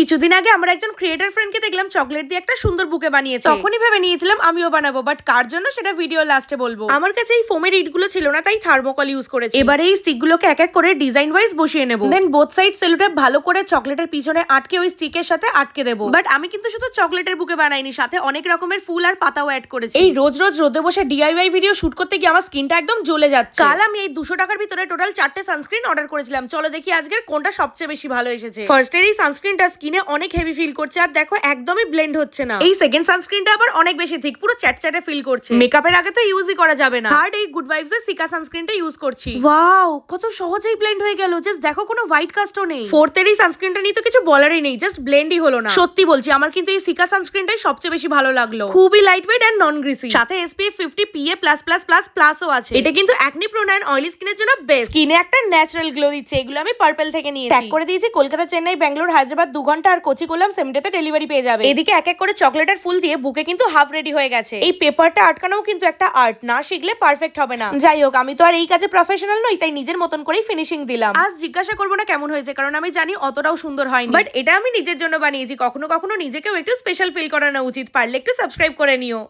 কিছুদিন আগে আমরা একজন ক্রিয়েটার ফ্রেন্ডকে দেখলাম চকলেট দিয়ে একটা সুন্দর বুকে বানিয়েছে। তখনই ভেবে নিয়েছিলাম আমিও বানাবো বাট কার জন্য সেটা ভিডিও লাস্টে বলব। আমার কাছে এই ফোমের ইটগুলো ছিল না তাই থার্মোকল ইউজ করেছি। এবারে এই স্টিকগুলোকে এক এক করে ডিজাইন ওয়াইজ বসিয়ে নেব। দেন বোথ সাইড সেলুটেপ ভালো করে চকলেটের পিছনে আটকে ওই স্টিকের সাথে আটকে দেবো। বাট আমি কিন্তু শুধু চকলেটের বুকে বানাইনি সাথে অনেক রকমের ফুল আর পাতাও অ্যাড করেছি। এই রোজ রোজ রোদে বসে ডিআইওয়াই ভিডিও শুট করতে গিয়ে আমার স্কিনটা একদম জ্বলে যাচ্ছে। কাল আমি এই দুশো টাকার ভিতরে টোটাল চারটে সানস্ক্রিন অর্ডার করেছিলাম। চলো দেখি আজকের কোনটা সবচেয়ে বেশি ভালো এসেছে। ফার্স্ট এর এই সানস্ক্রিনটা স্কিনে অনেক হেভি ফিল করছে আর দেখো একদমই ব্লেন্ড হচ্ছে না। এই সেকেন্ড সানস্ক্রিনটা আবার অনেক বেশি থিক পুরো চ্যাটচ্যাটে ফিল করছে। মেকআপের আগে তো ইউজই করা যাবে না। থার্ড এই গুড ভাইবস এর সিকা সানস্ক্রিনটা ইউজ করছি। ওয়াও কত সহজেই ব্লেন্ড হয়ে গেল। জাস্ট দেখো কোনো হোয়াইট কাস্টও নেই। ফোর্থ এর এই সানস্ক্রিনটা নিয়ে তো কিছু বলারই নেই জাস্ট ব্লেন্ডই হলো না। সত্যি বলছি আমার কিন্তু এই সিকা সানস্ক্রিনটাই সবচেয়ে বেশি ভালো লাগল। খুবই light weight and non greasy সাথে S P F fifty P A plus plus plus প্লাসও আছে। এটা কিন্তু অ্যাকনি প্রোন অ্যান্ড অয়েলি স্কিনের জন্য বেস্ট স্কিনে একটা ন্যাচারাল গ্লো দিচ্ছে এগুলো আমি পার্পল থেকে নিয়েছি। ট্যাগ করে দিয়েছি কলকাতা চেন্নাই ব্যাঙ্গালোর হায়দ্রাবাদ দু ঘণ্টা আর কোচি করলাম সেম ডেতে ডেলিভারি পেয়ে যাবে। এদিকে এক এক করে চকলেটের ফুল দিয়ে বুকে কিন্তু হাফ রেডি হয়ে গেছে। এই পেপারটা আটকানোও কিন্তু একটা আর্ট না শিখলে পারফেক্ট হবে না। যাই হোক আমি তো আর এই কাজে প্রফেশনাল নই তাই নিজের মতন করেই ফিনিশিং দিলাম। আজ জিজ্ঞাসা করব না কেমন হয়েছে কারণ আমি জানি অতটাও সুন্দর হয়নি। বাট এটা আমি নিজের জন্য বানিয়েছি কখনো কখনো নিজেকেও একটু স্পেশাল ফিল করানো উচিত পারলে একটু সাবস্ক্রাইব করে নিও।